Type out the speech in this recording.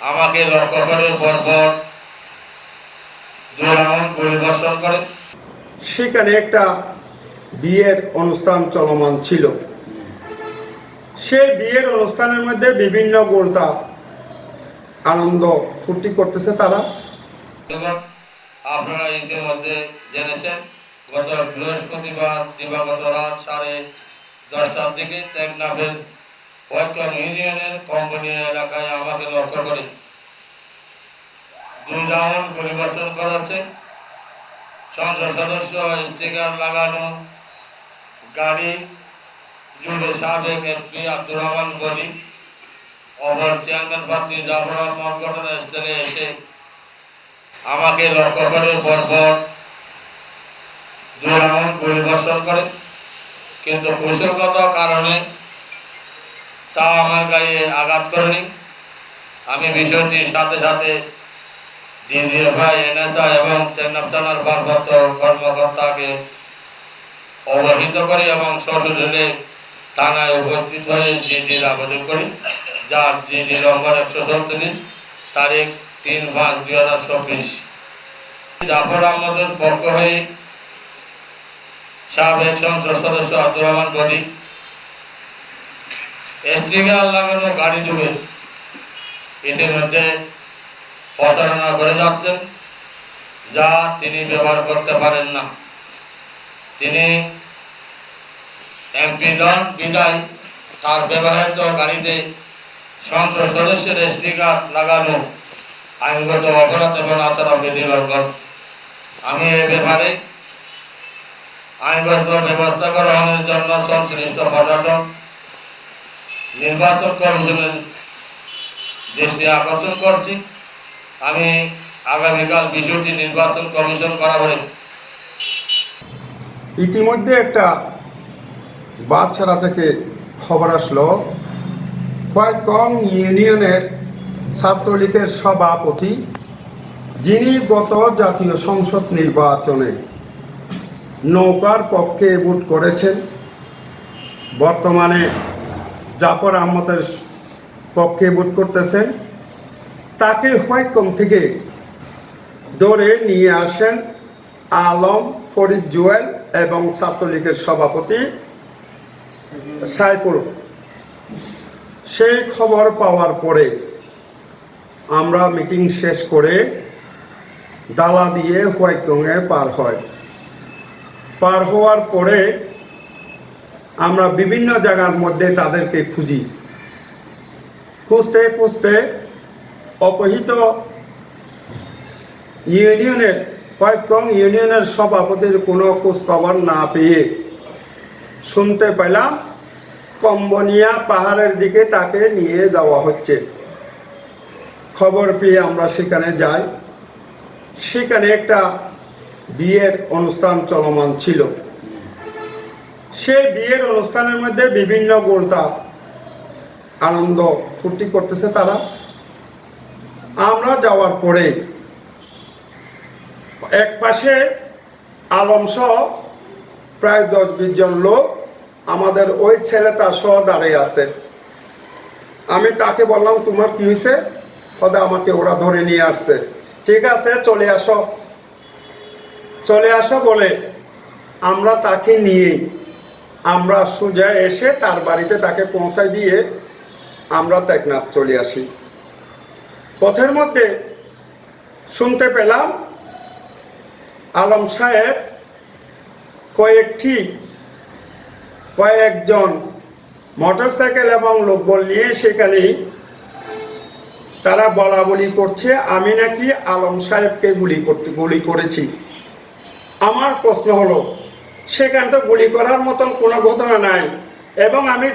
আমাকে লক্ষ্য করে পরপর দুই রাউন্ড পরিদর্শন করে। সেখানে একটা বিয়ের অনুষ্ঠান চলমান ছিল। সেই বিয়ের অনুষ্ঠানের মধ্যে বিভিন্ন গোলটা আনন্দ ফুর্তি করতেছে তারা। আপনারা ইতিমধ্যে জেনেছেন গত বৃহস্পতিবার দিবাগত রাত সাড়ে দশটার দিকে টেকনাফের ওয়েস্টার্ন ইউনিয়নের কোম্পানি এলাকায় আমাকে লক্ষ্য করে। দুই রাউন্ড পরিবর্তন করা সংসদ সদস্য, স্টিকার লাগানো, গাড়ি, জুড়ে সাবেক এমপি আব্দুর রহমান গনি অপর চেয়ারম্যান প্রার্থী জাফর ঘটনাস্থলে এসে আমাকে লক্ষ্য করে পরপর দুই রাউন্ড পরিদর্শন করে। কিন্তু কৌশলগত কারণে তা আমার গায়ে আঘাত করেনি। আমি বিষয়টি সাথে সাথে এবং ভারপ্রাপ্ত কর্মকর্তাকে অবহিত করি এবং সশরীরে থানায় উপস্থিত হয়ে জিডির আবেদন করি, যার জিডি নম্বর একশো সত্তিরিশ তারিখ তিন পাঁচ দুই হাজার চব্বিশ। জাফর আহমদের পক্ষ হয়ে সাবেক সংসদ সদস্য আব্দুর রহমান গদি স্টিকার লাগানো গাড়ি যুগে ইতিমধ্যে প্রচারণা করে যাচ্ছেন। যা তিনি ব্যবহার করতে পারেন না। তিনি এমপি দল বিদায়। তার ব্যবহৃত গাড়িতে সংসদ সদস্যের স্টিকার লাগানো আইনগত অপরাধ এবং আচরণ লঙ্ঘন। আমি এ ব্যাপারে আইনগত ব্যবস্থা গ্রহণের জন্য সংশ্লিষ্ট প্রশাসন নির্বাচন কমিশনের দৃষ্টি আকর্ষণ করছি। আমি আগামীকাল বিষয়টি নির্বাচন কমিশন করা বরাবরে ইতিমধ্যে একটা বাচ্চারা থেকে খবর আসলো। কয়েকগং ইউনিয়নের ছাত্রলীগের সভাপতি, যিনি গত জাতীয় সংসদ নির্বাচনে নৌকার পক্ষে ভোট করেছেন। বর্তমানে জাফর আহমদের পক্ষে ভোট করতেছেন। তাকে হোয়াইকম থেকে ধরে নিয়ে আসেন আলম, ফরিদ জুয়েল এবং ছাত্রলীগের সভাপতি সাইফুল। সেই খবর পাওয়ার পরে আমরা মিটিং শেষ করে দালা দিয়ে হোয়াইকংয়ে পার হয়। পার হওয়ার পরে আমরা বিভিন্ন জায়গার মধ্যে তাদেরকে খুঁজি। খুঁজতে খুঁজতে অপহিত ইউনিয়নের কয়েকং ইউনিয়নের সভাপতির কোনো খোঁজখবর না পেয়ে শুনতে পেলাম, কম্বনিয়া পাহাড়ের দিকে তাকে নিয়ে যাওয়া হচ্ছে। খবর পেয়ে আমরা সেখানে যাই। সেখানে একটা বিয়ের অনুষ্ঠান চলমান ছিল। সেই বিয়ের অনুষ্ঠানের মধ্যে বিভিন্ন গোলটা আনন্দ ফুর্তি করতেছে তারা। আমরা যাওয়ার পরে এক পাশে আলম সহ প্রায় দশ বিশ জন লোক আমাদের ওই ছেলে তার সহ দাঁড়িয়ে আছে। আমি তাকে বললাম, তোমার কি হয়েছে? সদা আমাকে ওরা ধরে নিয়ে আসছে। ঠিক আছে, চলে আসো। চলে আসো বলে আমরা তাকে নিয়ে আমরা সোজা এসে তার বাড়িতে তাকে পৌঁছায় দিয়ে আমরা টেকনাফ চলে আসি। পথের মধ্যে শুনতে পেলাম আলম সাহেব কয়েকটি, কয়েকজন মোটরসাইকেল এবং লোকবল নিয়ে সেখানে তারা বলা বলি করছে, আমি নাকি আলম সাহেবকে গুলি করতে, গুলি করেছি। আমার প্রশ্ন হলো সেখানে তো গুলি করার মতন কোনো ঘটনা নাই। এবং আমি